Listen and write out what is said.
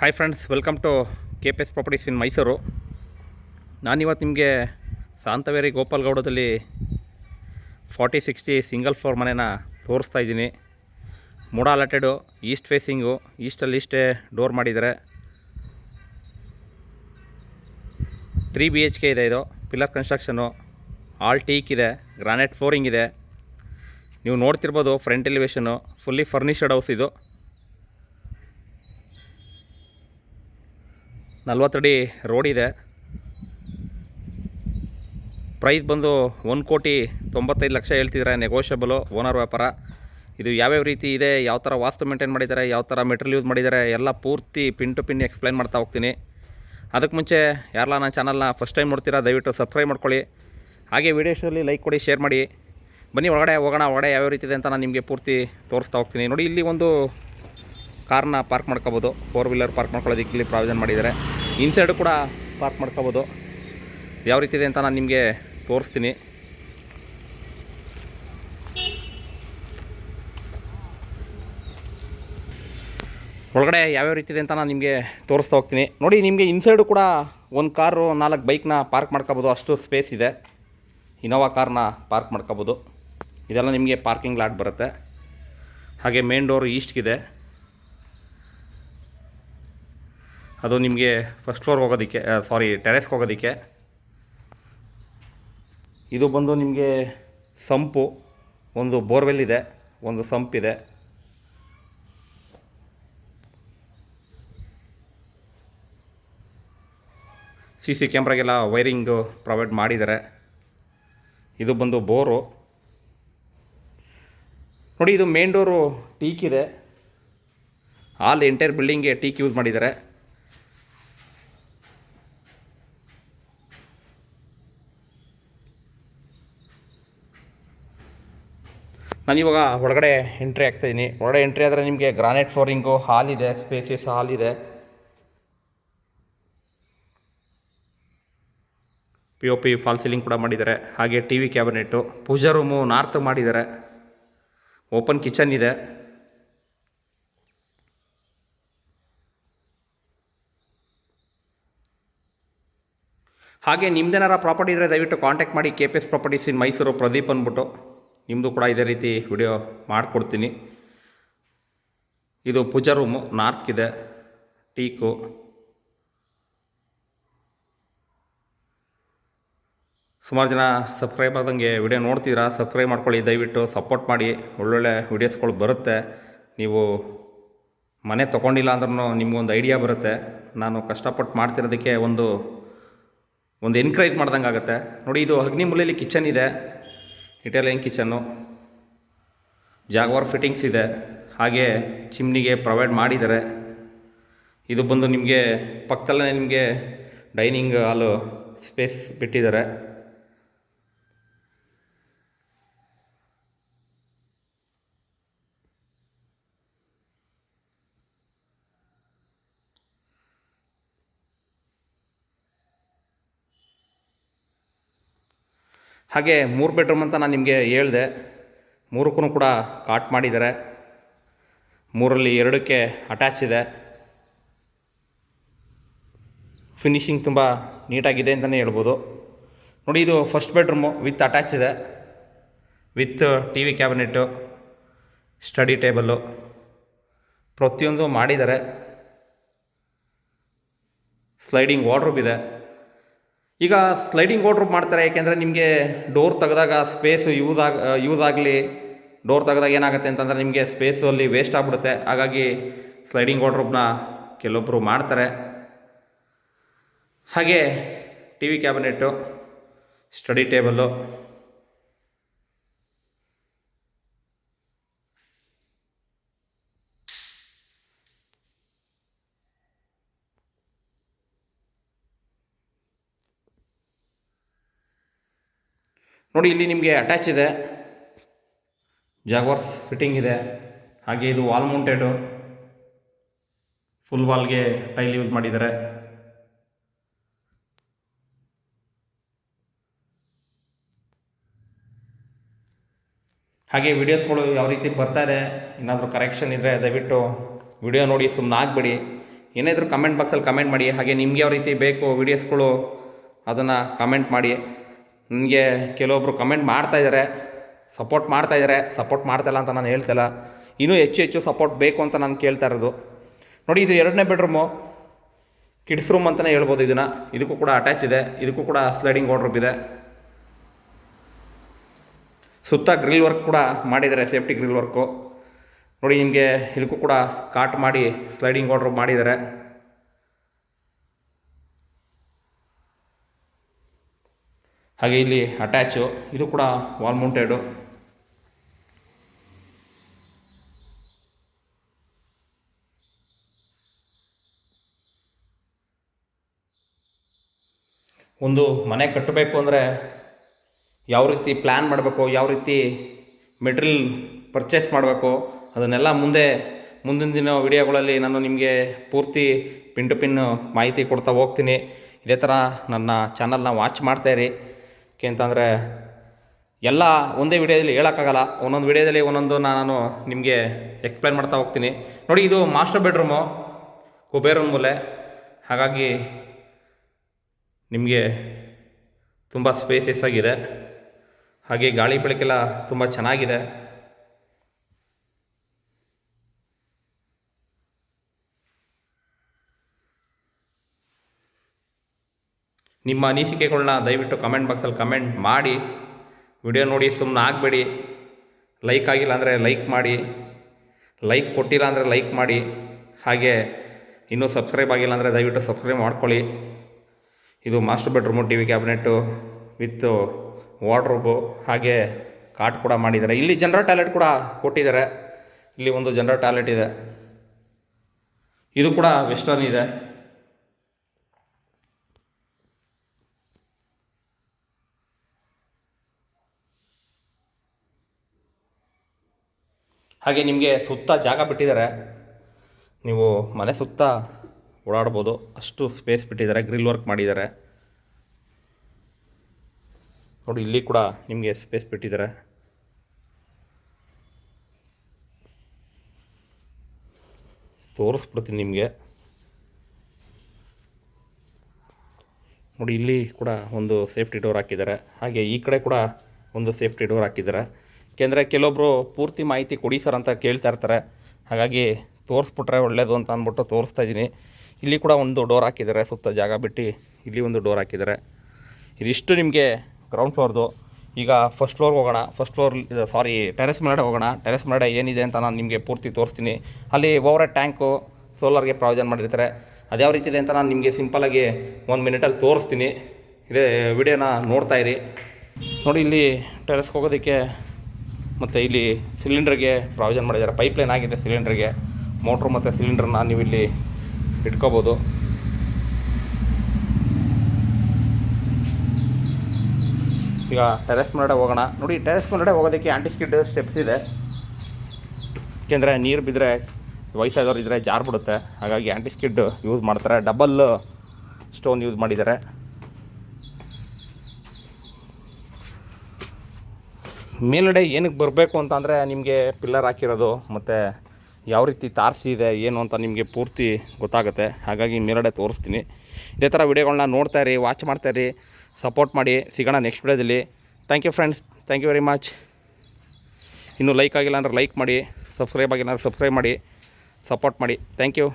Hi friends welcome to K P S properties in Mysuru ನಾನಿವತ್ತು ನಿಮಗೆ ಸಾಂತವೇರಿ ಗೋಪಾಲ್ಗೌಡದಲ್ಲಿ forty sixty single floor ಮನೇನ ತೋರಿಸ್ತಾ ಇದ್ದೀನಿ. ಮೂಡ ಅಲಾಟೆಡು ಈಸ್ಟ್ ಫೇಸಿಂಗು ಈಸ್ಟಲ್ಲಿ ಇಷ್ಟೇ ಡೋರ್ ಮಾಡಿದ್ದಾರೆ. ತ್ರೀ ಬಿ ಎಚ್ ಕೆ ಇದೆ ಇದು ಪಿಲ್ಲರ್ ಕನ್ಸ್ಟ್ರಕ್ಷನು ಆಲ್ ಟೀಕ್ ಇದೆ ಗ್ರಾನೈಟ್ ಫ್ಲೋರಿಂಗ್ ಇದೆ. ನೀವು ನೋಡ್ತಿರ್ಬೋದು front elevation fully furnished house ಇದು. ನಲ್ವತ್ತಡಿ ಇದೆ. ಪ್ರೈಸ್ ಬಂದು ಒಂದು ಕೋಟಿ ತೊಂಬತ್ತೈದು ಲಕ್ಷ ಹೇಳ್ತಿದ್ದಾರೆ ನೆಗೋಷಿಯಬಲು ಓನರ್ ವ್ಯಾಪಾರ. ಇದು ಯಾವ್ಯಾವ ರೀತಿ ಇದೆ, ಯಾವ ಥರ ವಾಸ್ತು ಮೇಂಟೈನ್ ಮಾಡಿದ್ದಾರೆ, ಯಾವ ಥರ ಮೆಟೀರಿಯಲ್ ಯೂಸ್ ಮಾಡಿದ್ದಾರೆ, ಎಲ್ಲ ಪೂರ್ತಿ ಪಿನ್ ಟು ಪಿನ್ ಎಕ್ಸ್ಪ್ಲೈನ್ ಮಾಡ್ತಾ ಹೋಗ್ತೀನಿ. ಅದಕ್ಕೆ ಮುಂಚೆ ಯಾರಲ್ಲ ನನ್ನ ಚಾನಲ್ನ ಫಸ್ಟ್ ಟೈಮ್ ನೋಡ್ತೀರಾ, ದಯವಿಟ್ಟು ಸಬ್ಸ್ಕ್ರೈಬ್ ಮಾಡ್ಕೊಳ್ಳಿ. ಹಾಗೆ ವೀಡಿಯೋಸಲ್ಲಿ ಲೈಕ್ ಕೊಡಿ ಶೇರ್ ಮಾಡಿ. ಬನ್ನಿ ಒಳಗಡೆ ಹೋಗೋಣ, ಒಳಗಡೆ ಯಾವ್ಯಾವ ರೀತಿ ಇದೆ ಅಂತ ನಾನು ನಿಮಗೆ ಪೂರ್ತಿ ತೋರಿಸ್ತಾ ಹೋಗ್ತೀನಿ. ನೋಡಿ, ಇಲ್ಲಿ ಒಂದು ಕಾರ್ನ ಪಾರ್ಕ್ ಮಾಡ್ಕೋಬೋದು. ಫೋರ್ ವೀಲರ್ ಪಾರ್ಕ್ ಮಾಡ್ಕೊಳ್ಳೋದಕ್ಕೆ ಇಲ್ಲಿ ಪ್ರಾವಿಷನ್ ಮಾಡಿದ್ದಾರೆ. ಇನ್ಸೈಡು ಕೂಡ ಪಾರ್ಕ್ ಮಾಡ್ಕೋಬೋದು. ಯಾವ ರೀತಿ ಇದೆ ಅಂತ ನಾನು ನಿಮಗೆ ತೋರಿಸ್ತೀನಿ. ಒಳಗಡೆ ಯಾವ್ಯಾವ ರೀತಿ ಇದೆ ಅಂತ ನಾನು ನಿಮಗೆ ತೋರಿಸ್ತಾ ಹೋಗ್ತೀನಿ. ನೋಡಿ, ನಿಮಗೆ ಇನ್ಸೈಡು ಕೂಡ ಒಂದು ಕಾರು ನಾಲ್ಕು ಬೈಕ್ನ ಪಾರ್ಕ್ ಮಾಡ್ಕೋಬೋದು. ಅಷ್ಟು ಸ್ಪೇಸ್ ಇದೆ. ಇನೋವಾ ಕಾರ್ನ ಪಾರ್ಕ್ ಮಾಡ್ಕೋಬೋದು. ಇದೆಲ್ಲ ನಿಮಗೆ ಪಾರ್ಕಿಂಗ್ ಲಾಟ್ ಬರುತ್ತೆ. ಹಾಗೆ ಮೇನ್ ಡೋರ್ ಈಸ್ಟ್ಗಿದೆ ಅದು ನಿಮಗೆ ಫಸ್ಟ್ ಫ್ಲೋರ್ ಹೋಗೋದಕ್ಕೆ ಸಾರಿ ಟೆರೆಸ್ಗೆ ಹೋಗೋದಕ್ಕೆ. ಇದು ಬಂದು ನಿಮಗೆ ಸಂಪು, ಒಂದು ಬೋರ್ವೆಲ್ ಇದೆ, ಒಂದು ಸಂಪ್ ಇದೆ. ಸಿ ಸಿ ಕ್ಯಾಮ್ರಾಗೆಲ್ಲ ವೈರಿಂಗು ಪ್ರೊವೈಡ್ ಮಾಡಿದ್ದಾರೆ. ಇದು ಬಂದು ಬೋರು. ನೋಡಿ, ಇದು ಮೇನ್ ಡೋರು ಟೀಕ್ ಇದೆ ಆಲ್ ಎಂಟೈರ್ ಬಿಲ್ಡಿಂಗ್ಗೆ ಟೀಕ್ ಯೂಸ್ ಮಾಡಿದ್ದಾರೆ. ನಾನಿವಾಗ ಒಳಗಡೆ ಎಂಟ್ರಿ ಆಗ್ತಾಯಿದ್ದೀನಿ ಒಳಗಡೆ ಎಂಟ್ರಿ ಆದರೆ ನಿಮಗೆ ಗ್ರಾನೈಟ್ ಫ್ಲೋರಿಂಗು ಹಾಲ್ ಇದೆ ಸ್ಪೇಸಿಯಸ್ ಹಾಲ್ ಇದೆ. P O P false ceiling ಕೂಡ ಮಾಡಿದ್ದಾರೆ. ಹಾಗೆ T V cabinet puja room north ಮಾಡಿದ್ದಾರೆ. ಓಪನ್ ಕಿಚನ್ ಇದೆ. ಹಾಗೆ ನಿಮ್ದೇನಾರ ಪ್ರಾಪರ್ಟಿ ಇದ್ದರೆ ದಯವಿಟ್ಟು ಕಾಂಟ್ಯಾಕ್ಟ್ ಮಾಡಿ K P S properties in Mysuru Pradeep ಅಂದ್ಬಿಟ್ಟು. ನಿಮ್ಮದು ಕೂಡ ಇದೇ ರೀತಿ ವಿಡಿಯೋ ಮಾಡಿಕೊಡ್ತೀನಿ. ಇದು ಪೂಜಾ ರೂಮು ನಾರ್ತ್ಗಿದೆ ಟೀಕು. ಸುಮಾರು ಜನ ಸಬ್ಸ್ಕ್ರೈಬ್ ಆದಂಗೆ ವಿಡಿಯೋ ನೋಡ್ತೀರಾ ಸಬ್ಸ್ಕ್ರೈಬ್ ಮಾಡ್ಕೊಳ್ಳಿ, ದಯವಿಟ್ಟು ಸಪೋರ್ಟ್ ಮಾಡಿ. ಒಳ್ಳೊಳ್ಳೆ ವಿಡಿಯೋಸ್ಗಳು ಬರುತ್ತೆ. ನೀವು ಮನೆ ತೊಗೊಂಡಿಲ್ಲ ಅಂದ್ರೂ ನಿಮಗೊಂದು ಐಡಿಯಾ ಬರುತ್ತೆ. ನಾನು ಕಷ್ಟಪಟ್ಟು ಮಾಡ್ತಿರೋದಕ್ಕೆ ಒಂದು ಒಂದು ಎನ್ಕರೇಜ್ ಮಾಡ್ದಂಗೆ ಆಗುತ್ತೆ ನೋಡಿ, ಇದು ಅಗ್ನಿಮೂಲೆಯಲ್ಲಿ ಕಿಚನ್ ಇದೆ. ಇಟಾಲಿಯನ್ ಕಿಚನ್ನು ಜಾಗ್ವಾರ್ ಫಿಟ್ಟಿಂಗ್ಸ್ ಇದೆ. ಹಾಗೆ ಚಿಮ್ನಿಗೆ ಪ್ರೊವೈಡ್ ಮಾಡಿದ್ದಾರೆ. ಇದು ಬಂದು ನಿಮಗೆ, ಪಕ್ಕದಲ್ಲೇ ನಿಮಗೆ ಡೈನಿಂಗ್ ಹಾಲು ಸ್ಪೇಸ್ ಬಿಟ್ಟಿದ್ದಾರೆ. ಹಾಗೆ ಮೂರು ಬೆಡ್ರೂಮ್ ಅಂತ ನಾನು ನಿಮಗೆ ಹೇಳಿದೆ. ಮೂರಕ್ಕೂ ಕೂಡ ಕಾಟ್ ಮಾಡಿದ್ದಾರೆ. ಮೂರಲ್ಲಿ ಎರಡಕ್ಕೆ ಅಟ್ಯಾಚ್ ಇದೆ. ಫಿನಿಶಿಂಗ್ ತುಂಬ ನೀಟಾಗಿದೆ ಅಂತಲೇ ಹೇಳ್ಬೋದು. ನೋಡಿ ಇದು ಫಸ್ಟ್ ಬೆಡ್ರೂಮು ವಿತ್ ಅಟ್ಯಾಚ್ ಇದೆ. With T V cabinet study table ಪ್ರತಿಯೊಂದು ಮಾಡಿದ್ದಾರೆ. ಸ್ಲೈಡಿಂಗ್ ವಾರ್ಡ್ರೂಬ್ ಇದೆ. ಈಗ ಸ್ಲೈಡಿಂಗ್ ವಾರ್ಡ್ರೂಬ್ ಮಾಡ್ತಾರೆ, ಯಾಕೆಂದರೆ ನಿಮಗೆ ಡೋರ್ ತೆಗೆದಾಗ ಸ್ಪೇಸು ಯೂಸ್ ಆಗ ಯೂಸ್ ಆಗಲಿ ಡೋರ್ ತೆಗೆದಾಗ ಏನಾಗುತ್ತೆ ಅಂತಂದರೆ ನಿಮಗೆ ಸ್ಪೇಸು ಅಲ್ಲಿ ವೇಸ್ಟ್ ಆಗಿಬಿಡುತ್ತೆ. ಹಾಗಾಗಿ ಸ್ಲೈಡಿಂಗ್ ವಾರ್ಡ್ರೂಬ್ನ ಕೆಲವೊಬ್ಬರು ಮಾಡ್ತಾರೆ. ಹಾಗೆ T V cabinet study table ನೋಡಿ ಇಲ್ಲಿ ನಿಮಗೆ ಅಟ್ಯಾಚ್ ಇದೆ. ಜಾಗ್ವಾರ್ಸ್ ಫಿಟ್ಟಿಂಗ್ ಇದೆ. ಹಾಗೆ ಇದು ವಾಲ್ ಮೌಂಟೆಡು ಫುಲ್ ವಾಲ್ಗೆ ಟೈಲ್ ಯೂಸ್ ಮಾಡಿದ್ದಾರೆ. ಹಾಗೆ ವೀಡಿಯೋಸ್ಗಳು ಯಾವ ರೀತಿ ಬರ್ತಾ ಇದೆ, ಏನಾದರೂ ಕರೆಕ್ಷನ್ ಇದ್ದರೆ ದಯವಿಟ್ಟು ವಿಡಿಯೋ ನೋಡಿ ಸುಮ್ಮನೆ ಆಗಬೇಡಿ. ಏನಾದರೂ ಕಮೆಂಟ್ ಬಾಕ್ಸಲ್ಲಿ ಕಮೆಂಟ್ ಮಾಡಿ. ಹಾಗೆ ನಿಮ್ಗೆ ಯಾವ ರೀತಿ ಬೇಕು ವೀಡಿಯೋಸ್ಗಳು ಅದನ್ನು ಕಮೆಂಟ್ ಮಾಡಿ. ನನಗೆ ಕೆಲವೊಬ್ಬರು ಕಮೆಂಟ್ ಮಾಡ್ತಾಯಿದ್ದಾರೆ ಸಪೋರ್ಟ್ ಮಾಡ್ತಾಯಿದ್ದಾರೆ ಸಪೋರ್ಟ್ ಮಾಡ್ತಾಯಿಲ್ಲ ಅಂತ ನಾನು ಹೇಳ್ತಿಲ್ಲ ಇನ್ನೂ ಹೆಚ್ಚು ಹೆಚ್ಚು ಸಪೋರ್ಟ್ ಬೇಕು ಅಂತ ನಾನು ಕೇಳ್ತಾ ಇರೋದು. ನೋಡಿ, ಇದು ಎರಡನೇ ಬೆಡ್ರೂಮು ಕಿಡ್ಸ್ ರೂಮ್ ಅಂತಲೇ ಹೇಳ್ಬೋದು ಇದನ್ನು. ಇದಕ್ಕೂ ಕೂಡ ಅಟ್ಯಾಚ್ ಇದೆ, ಇದಕ್ಕೂ ಕೂಡ ಸ್ಲೈಡಿಂಗ್ ಆರ್ಡ್ರ್ ಇದೆ. ಸುತ್ತ ಗ್ರಿಲ್ ವರ್ಕ್ ಕೂಡ ಮಾಡಿದ್ದಾರೆ ಸೇಫ್ಟಿ ಗ್ರಿಲ್ ವರ್ಕು ನೋಡಿ, ನಿಮಗೆ ಇದಕ್ಕೂ ಕೂಡ ಕಾಟ್ ಮಾಡಿ ಸ್ಲೈಡಿಂಗ್ ಆರ್ಡ್ರ್ ಮಾಡಿದ್ದಾರೆ. ಹಾಗೆ ಇಲ್ಲಿ ಅಟ್ಯಾಚು ಇದು ಕೂಡ ವಾಲ್ ಮೌಂಟೆಡು ಒಂದು ಮನೆ ಕಟ್ಟಬೇಕು ಅಂದರೆ ಯಾವ ರೀತಿ ಪ್ಲ್ಯಾನ್ ಮಾಡಬೇಕು, ಯಾವ ರೀತಿ ಮೆಟೀರಿಯಲ್ ಪರ್ಚೇಸ್ ಮಾಡಬೇಕು, ಅದನ್ನೆಲ್ಲ ಮುಂದೆ ಮುಂದಿನ ದಿನ ವಿಡಿಯೋಗಳಲ್ಲಿ ನಾನು ನಿಮಗೆ ಪೂರ್ತಿ ಪಿನ್ ಟು ಪಿನ್ ಮಾಹಿತಿ ಕೊಡ್ತಾ ಹೋಗ್ತೀನಿ. ಇದೇ ಥರ ನನ್ನ ಚಾನಲ್ನ ವಾಚ್ ಮಾಡ್ತಾಯಿರಿ ಅಂತಂದರೆ ಎಲ್ಲ ಒಂದೇ ವಿಡಿಯೋದಲ್ಲಿ ಹೇಳೋಕ್ಕಾಗಲ್ಲ. ಒಂದೊಂದು ವಿಡಿಯೋದಲ್ಲಿ ಒಂದೊಂದು ನಾನು ನಿಮಗೆ ಎಕ್ಸ್ಪ್ಲೈನ್ ಮಾಡ್ತಾ ಹೋಗ್ತೀನಿ. ನೋಡಿ, ಇದು ಮಾಸ್ಟರ್ ಬೆಡ್ರೂಮು ಕುಬೇರನ್ ಮೂಲೆ. ಹಾಗಾಗಿ ನಿಮಗೆ ತುಂಬ ಸ್ಪೇಸಿಯಸ್ ಆಗಿದೆ. ಹಾಗೆ ಗಾಳಿ ಬೆಳಕೆಲ್ಲ ತುಂಬ ಚೆನ್ನಾಗಿದೆ. ನಿಮ್ಮ ಅನಿಸಿಕೆಗಳನ್ನ ದಯವಿಟ್ಟು ಕಮೆಂಟ್ ಬಾಕ್ಸಲ್ಲಿ ಕಮೆಂಟ್ ಮಾಡಿ. ವಿಡಿಯೋ ನೋಡಿ ಸುಮ್ಮನೆ ಆಗಬೇಡಿ. ಲೈಕ್ ಆಗಿಲ್ಲ ಅಂದರೆ ಲೈಕ್ ಮಾಡಿ. ಲೈಕ್ ಕೊಟ್ಟಿಲ್ಲ ಅಂದರೆ ಲೈಕ್ ಮಾಡಿ. ಹಾಗೆ ಇನ್ನೂ ಸಬ್ಸ್ಕ್ರೈಬ್ ಆಗಿಲ್ಲ ಅಂದರೆ ದಯವಿಟ್ಟು ಸಬ್ಸ್ಕ್ರೈಬ್ ಮಾಡ್ಕೊಳ್ಳಿ. ಇದು master bedroom T V cabinet with wardrobe ಹಾಗೆ ಕಾಟ್ ಕೂಡ ಮಾಡಿದ್ದಾರೆ. ಇಲ್ಲಿ ಜನರಲ್ ಟಾಯ್ಲೆಟ್ ಕೂಡ ಕೊಟ್ಟಿದ್ದಾರೆ. ಇಲ್ಲಿ ಒಂದು ಜನರಲ್ ಟಾಯ್ಲೆಟ್ ಇದೆ. ಇದು ಕೂಡ ವೆಸ್ಟರ್ನ್ ಇದೆ. ಹಾಗೆ ನಿಮಗೆ ಸುತ್ತ ಜಾಗ ಬಿಟ್ಟಿದ್ದಾರೆ. ನೀವು ಮನೆ ಸುತ್ತ ಓಡಾಡ್ಬೋದು. ಅಷ್ಟು ಸ್ಪೇಸ್ ಬಿಟ್ಟಿದ್ದಾರೆ. ಗ್ರಿಲ್ ವರ್ಕ್ ಮಾಡಿದ್ದಾರೆ. ನೋಡಿ, ಇಲ್ಲಿ ಕೂಡ ನಿಮಗೆ ಸ್ಪೇಸ್ ಬಿಟ್ಟಿದ್ದಾರೆ. ತೋರಿಸ್ಬಿಡ್ತೀನಿ ನಿಮಗೆ. ನೋಡಿ, ಇಲ್ಲಿ ಕೂಡ ಒಂದು ಸೇಫ್ಟಿ ಡೋರ್ ಹಾಕಿದ್ದಾರೆ. ಹಾಗೆ ಈ ಕಡೆ ಕೂಡ ಒಂದು ಸೇಫ್ಟಿ ಡೋರ್ ಹಾಕಿದ್ದಾರೆ. ಏಕೆಂದರೆ ಕೆಲವೊಬ್ಬರು ಪೂರ್ತಿ ಮಾಹಿತಿ ಕೊಡಿ ಸರ್ ಅಂತ ಕೇಳ್ತಾ ಇರ್ತಾರೆ. ಹಾಗಾಗಿ ತೋರಿಸ್ಬಿಟ್ರೆ ಒಳ್ಳೆಯದು ಅಂತ ಅಂದ್ಬಿಟ್ಟು ತೋರಿಸ್ತಾ ಇದ್ದೀನಿ. ಇಲ್ಲಿ ಕೂಡ ಒಂದು ಡೋರ್ ಹಾಕಿದ್ದಾರೆ. ಸುತ್ತ ಜಾಗ ಬಿಟ್ಟು ಇಲ್ಲಿ ಒಂದು ಡೋರ್ ಹಾಕಿದ್ದಾರೆ. ಇದಿಷ್ಟು ನಿಮಗೆ ಗ್ರೌಂಡ್ ಫ್ಲೋರ್ದು ಈಗ ಫಸ್ಟ್ ಫ್ಲೋರ್ಗೆ ಹೋಗೋಣ. ಫಸ್ಟ್ ಫ್ಲೋರ್ ಸಾರಿ ಟೆರೆಸ್ ಮೇಲೆ ಹೋಗೋಣ. ಟೆರೆಸ್ ಮೇಲೆ ಏನಿದೆ ಅಂತ ನಾನು ನಿಮಗೆ ಪೂರ್ತಿ ತೋರಿಸ್ತೀನಿ. ಅಲ್ಲಿ ಓವರ್ ಟ್ಯಾಂಕು ಸೋಲಾರ್ಗೆ ಪ್ರಾವಿಜನ್ ಮಾಡಿರ್ತಾರೆ. ಅದ್ಯಾವ ರೀತಿ ಇದೆ ಅಂತ ನಾನು ನಿಮಗೆ ಸಿಂಪಲಾಗಿ ಒಂದು ಮಿನಿಟಲ್ಲಿ ತೋರಿಸ್ತೀನಿ. ಇದೇ, ವಿಡಿಯೋನ ನೋಡ್ತಾಯಿರಿ ನೋಡಿ, ಇಲ್ಲಿ ಟೆರೆಸ್ಗೆ ಹೋಗೋದಕ್ಕೆ ಮತ್ತು ಇಲ್ಲಿ ಸಿಲಿಂಡ್ರಿಗೆ ಪ್ರಾವಿಷನ್ ಮಾಡಿದ್ದಾರೆ. ಪೈಪ್ಲೈನ್ ಆಗಿದೆ ಸಿಲಿಂಡ್ರಿಗೆ ಮೋಟ್ರು ಮತ್ತು ಸಿಲಿಂಡ್ರನ್ನ ನೀವು ಇಲ್ಲಿ ಇಟ್ಕೋಬೋದು. ಈಗ ಟೆರೆಸ್ ಮೇಲ್ಗಡೆ ಹೋಗೋಣ. ನೋಡಿ ಟೆರೆಸ್ ಮೇಲ್ಗಡೆ ಹೋಗೋದಕ್ಕೆ ಆ್ಯಂಟಿಸ್ಕಿಡ್ ಸ್ಟೆಪ್ಸ್ ಇದೆ. ಏಕೆಂದರೆ ನೀರು ಬಿದ್ದರೆ ವಯಸ್ಸಾದವ್ರು ಇದ್ದರೆ ಜಾರ್ ಬಿಡುತ್ತೆ. ಹಾಗಾಗಿ ಆ್ಯಂಟಿಸ್ಕಿಡ್ ಯೂಸ್ ಮಾಡ್ತಾರೆ. ಡಬಲ್ ಸ್ಟೋನ್ ಯೂಸ್ ಮಾಡಿದ್ದಾರೆ. ಮೇಲ್ಗಡೆ ಏನಕ್ಕೆ ಬರಬೇಕು ಅಂತ ಅಂದರೆ ನಿಮಗೆ ಪಿಲ್ಲರ್ ಹಾಕಿರೋದು, ಮತ್ತು ಯಾವ ರೀತಿ ತಾರಸಿ ಇದೆ, ಏನು ಅಂತ ನಿಮಗೆ ಪೂರ್ತಿ ಗೊತ್ತಾಗುತ್ತೆ. ಹಾಗಾಗಿ ಮೇಲ್ಗಡೆ ತೋರಿಸ್ತೀನಿ. ಇದೇ ಥರ ವಿಡಿಯೋಗಳನ್ನ ನೋಡ್ತಾ ಇರಿ ವಾಚ್ ಮಾಡ್ತಾ ಇರಿ ಸಪೋರ್ಟ್ ಮಾಡಿ, ಸಿಗೋಣ ನೆಕ್ಸ್ಟ್ ವಿಡಿಯೋದಲ್ಲಿ. Thank you friends thank you very much ಇನ್ನೂ ಲೈಕ್ ಆಗಿಲ್ಲ ಅಂದರೆ ಲೈಕ್ ಮಾಡಿ ಸಬ್ಸ್ಕ್ರೈಬ್ ಆಗಿಲ್ಲ ಅಂದರೆ ಸಬ್ಸ್ಕ್ರೈಬ್ ಮಾಡಿ ಸಪೋರ್ಟ್ ಮಾಡಿ. Thank you